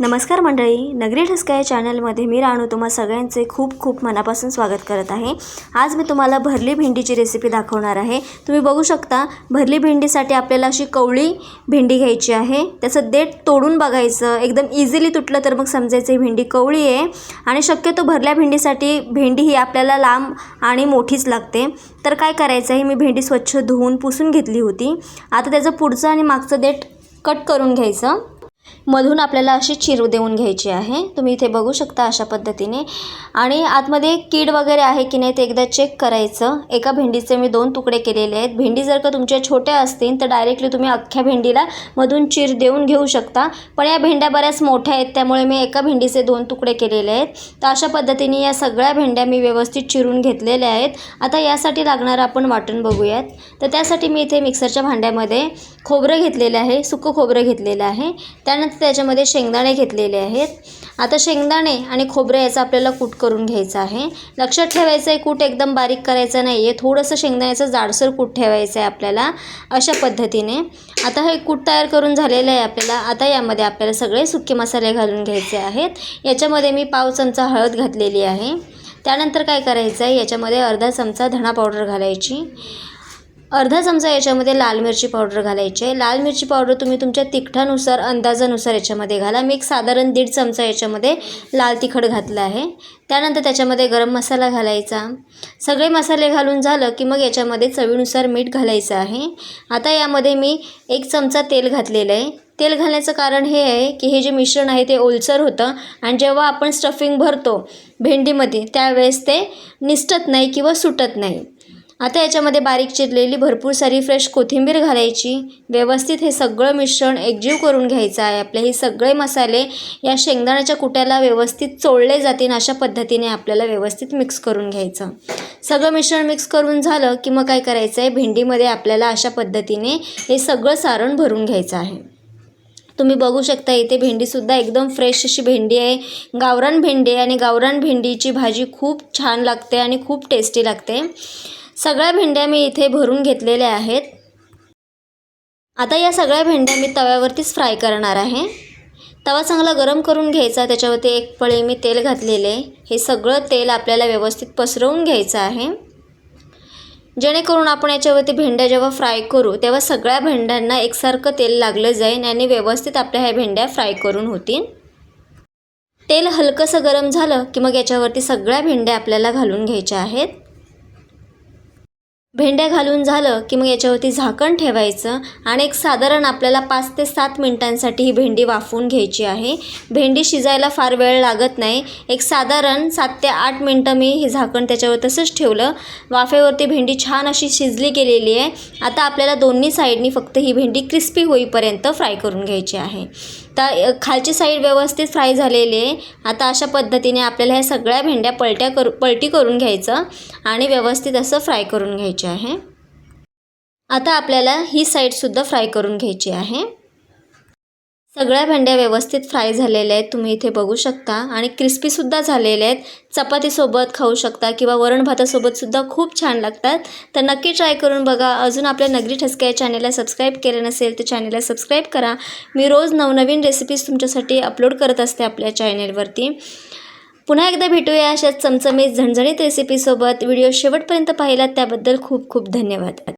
नमस्कार मंडळी नगरी ठसका या चॅनलमध्ये मी राणू तुम्हा सगळ्यांचे खूप खूप मनापासून स्वागत करत आहे. आज मी तुम्हाला भरली भेंडीची रेसिपी दाखवणार आहे. तुम्ही बघू शकता भरली भेंडीसाठी आपल्याला अशी कवळी भेंडी घ्यायची आहे. त्याचं देठ तोडून बघायचं एकदम इझिली तुटलं तर मग समजायचं ही भेंडी कवळी आहे. आणि शक्यतो भरल्या भेंडीसाठी भेंडी ही आपल्याला लांब आणि मोठीच लागते. तर काय करायचं आहे मी भेंडी स्वच्छ धुवून पुसून घेतली होती. आता त्याचं पुढचं आणि मागचं देठ कट करून घ्यायचं. मधून आपल्याला अशी चिरू देऊन घ्यायची आहे. तुम्ही इथे बघू शकता अशा पद्धतीने. आणि आतमध्ये कीड वगैरे आहे की नाही ते एकदा चेक करायचं. एका भेंडीचे मी दोन तुकडे केलेले आहेत. भेंडी जर का तुमच्या छोट्या असतील तर डायरेक्टली तुम्ही अख्ख्या भेंडीला मधून चीर देऊन घेऊ शकता. पण या भेंड्या बऱ्याच मोठ्या आहेत त्यामुळे मी एका भेंडीचे दोन तुकडे केलेले आहेत. तर अशा पद्धतीने या सगळ्या भेंड्या मी व्यवस्थित चिरून घेतलेल्या आहेत. आता यासाठी लागणारं आपण वाटण बघूयात. तर त्यासाठी मी इथे मिक्सरच्या भांड्यामध्ये खोबरं घेतलेलं आहे सुकं खोबरं घेतलेलं आहे. त्या त्यानंतर त्याच्यामध्ये शेंगदाणे घेतलेले आहेत. आता शेंगदाणे आणि खोबरं याचा आपल्याला कूट करून घ्यायचं आहे. लक्षात ठेवायचं आहे कूट एकदम बारीक करायचं नाही आहे थोडंसं शेंगदाण्याचं जाडसर कूट ठेवायचं आहे आपल्याला अशा पद्धतीने. आता हे कूट तयार करून झालेलं आहे आपल्याला. आता यामध्ये आपल्याला सगळे सुके मसाले घालून घ्यायचे आहेत. याच्यामध्ये मी पाव चमचा हळद घातलेली आहे. त्यानंतर काय करायचं आहे याच्यामध्ये अर्धा चमचा धणा पावडर घालायची. अर्धा चमचा याच्यामध्ये लाल मिरची पावडर घालायची आहे. लाल मिरची पावडर तुम्ही तुमच्या तिखटानुसार अंदाजानुसार याच्यामध्ये घाला. मी एक साधारण दीड चमचा याच्यामध्ये लाल तिखट घातलं आहे. त्यानंतर त्याच्यामध्ये गरम मसाला घालायचा. सगळे मसाले घालून झालं की मग याच्यामध्ये चवीनुसार मीठ घालायचं आहे. आता यामध्ये मी एक चमचा तेल घातलेलं आहे. तेल घालण्याचं कारण हे आहे की हे जे मिश्रण आहे ते ओलसर होतं आणि जेव्हा आपण स्टफिंग भरतो भेंडीमध्ये त्यावेळेस ते निसटत नाही किंवा सुटत नाही. आता याच्यामध्ये बारीक चिरलेली भरपूर सारी फ्रेश कोथिंबीर घालायची. व्यवस्थित हे सगळं मिश्रण एकजीव करून घ्यायचं आहे. आपले हे सगळे मसाले या शेंगदाण्याच्या कुट्याला व्यवस्थित चोळले जातील अशा पद्धतीने आपल्याला व्यवस्थित मिक्स करून घ्यायचं. सगळं मिश्रण मिक्स करून झालं की मग काय करायचं आहे भेंडीमध्ये आपल्याला अशा पद्धतीने हे सगळं सारण भरून घ्यायचं आहे. तुम्ही बघू शकता इथे भेंडीसुद्धा एकदम फ्रेश अशी भेंडी आहे. गावरान भेंडी आहे आणि गावरान भेंडीची भाजी खूप छान लागते आणि खूप टेस्टी लागते. सगळ्या भेंड्या मी इथे भरून घेतलेल्या आहेत. आता या सगळ्या भेंड्या मी तव्यावरतीच फ्राय करणार आहे. तवा चांगला गरम करून घ्यायचा त्याच्यावरती एक पळी मी तेल घातलेले हे सगळं तेल आपल्याला व्यवस्थित पसरवून घ्यायचं आहे. जेणेकरून आपण याच्यावरती भेंड्या जेव्हा फ्राय करू तेव्हा सगळ्या भेंड्यांना एकसारखं तेल लागलं जाईल आणि व्यवस्थित आपल्या ह्या भेंड्या फ्राय करून होतील. तेल हलकंसं गरम झालं की मग याच्यावरती सगळ्या भेंड्या आपल्याला घालून घ्यायच्या आहेत. भेंड्या घालून झालं की मग याच्यावरती झाकण ठेवायचं आणि एक साधारण आपल्याला पाच ते सात मिनटांसाठी ही भेंडी वाफवून घ्यायची आहे. भेंडी शिजायला फार वेळ लागत नाही. एक साधारण सात ते आठ मिनटं मी हे झाकण त्याच्यावर तसंच ठेवलं. वाफेवरती भेंडी छान अशी शिजली गेलेली आहे. आता आपल्याला दोन्ही साईडनी फक्त ही भेंडी क्रिस्पी होईपर्यंत फ्राय करून घ्यायची आहे. आता खालची साईड व्यवस्थित फ्राय झालेली आहे. आता अशा पद्धतीने आपल्याला ह्या सगळ्या भेंड्या पलट्या करू पलटी करून घ्यायचं आणि व्यवस्थित असं फ्राय करून घ्यायचे आहे. आता आपल्याला ही साईडसुद्धा फ्राय करून घ्यायची आहे. सगळ्या भेंड्या व्यवस्थित फ्राय झालेल्या आहेत. तुम्ही इथे बघू शकता. आणि क्रिस्पीसुद्धा झालेल्या आहेत. चपातीसोबत खाऊ शकता किंवा वरण भातासोबतसुद्धा खूप छान लागतात. तर नक्की ट्राय करून बघा. अजून आपल्या नगरी ठसक्या चॅनेलला सबस्क्राईब केलं नसेल तर चॅनेलला सबस्क्राईब करा. मी रोज नवनवीन रेसिपीज तुमच्यासाठी अपलोड करत असते आपल्या चॅनेलवरती पुन्हा एकदा भेटूया अशाच चमचमीत झणझणीत रेसिपीसोबत व्हिडिओ शेवटपर्यंत पाहिलात त्याबद्दल खूप खूप धन्यवाद.